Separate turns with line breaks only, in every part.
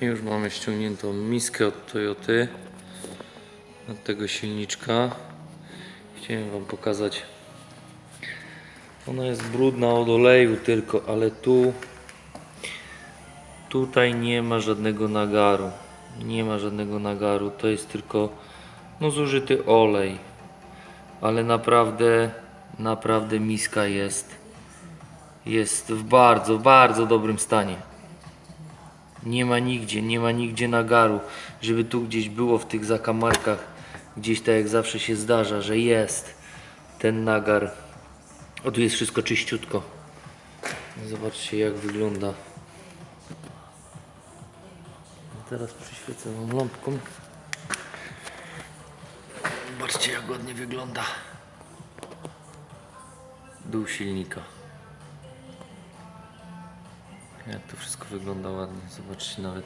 I już mamy ściągniętą miskę od Toyoty. Od tego silniczka. Chciałem Wam pokazać. Ona jest brudna od oleju tylko, ale tu tutaj nie ma żadnego nagaru. Nie ma żadnego nagaru. To jest tylko no zużyty olej. Ale naprawdę naprawdę miska jest jest w bardzo, bardzo dobrym stanie. Nie ma nigdzie, nie ma nigdzie nagaru, żeby tu gdzieś było w tych zakamarkach, gdzieś tak jak zawsze się zdarza, że jest ten nagar. O, tu jest wszystko czyściutko. Zobaczcie jak wygląda. Teraz przyświecę wam lampką. Zobaczcie jak ładnie wygląda. Dół silnika. Jak to wszystko wygląda ładnie. Zobaczcie nawet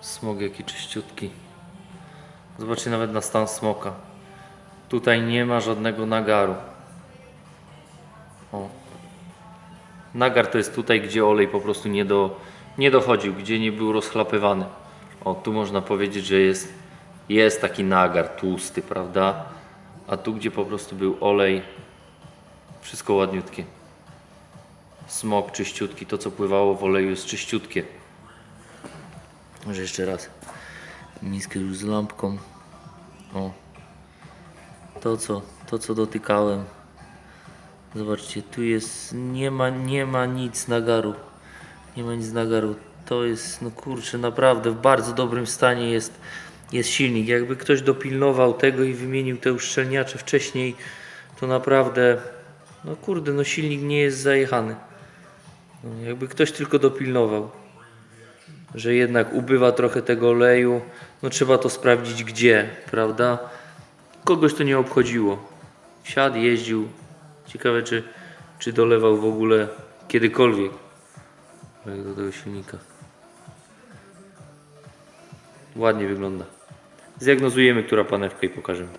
smog jaki czyściutki. Zobaczcie nawet na stan smoka. Tutaj nie ma żadnego nagaru. O. Nagar to jest tutaj, gdzie olej po prostu nie, do, nie dochodził, gdzie nie był rozchlapywany. O, tu można powiedzieć, że jest, jest taki nagar tłusty, prawda? A tu, gdzie po prostu był olej, wszystko ładniutkie. Smok czyściutki, to co pływało w oleju jest czyściutkie. Może jeszcze raz. Miskę już z lampką. O. To co, to co dotykałem. Zobaczcie, tu jest, nie ma, nie ma nic nagaru. Nie ma nic nagaru. To jest, no kurczę, naprawdę w bardzo dobrym stanie jest, jest silnik. Jakby ktoś dopilnował tego i wymienił te uszczelniacze wcześniej, to naprawdę, no kurde, no silnik nie jest zajechany. Jakby ktoś tylko dopilnował, że jednak ubywa trochę tego oleju, no trzeba to sprawdzić gdzie, prawda? Kogoś to nie obchodziło. Wsiadł, jeździł. Ciekawe, czy, czy dolewał w ogóle kiedykolwiek do tego silnika. Ładnie wygląda. Zdiagnozujemy, która panewka i pokażemy.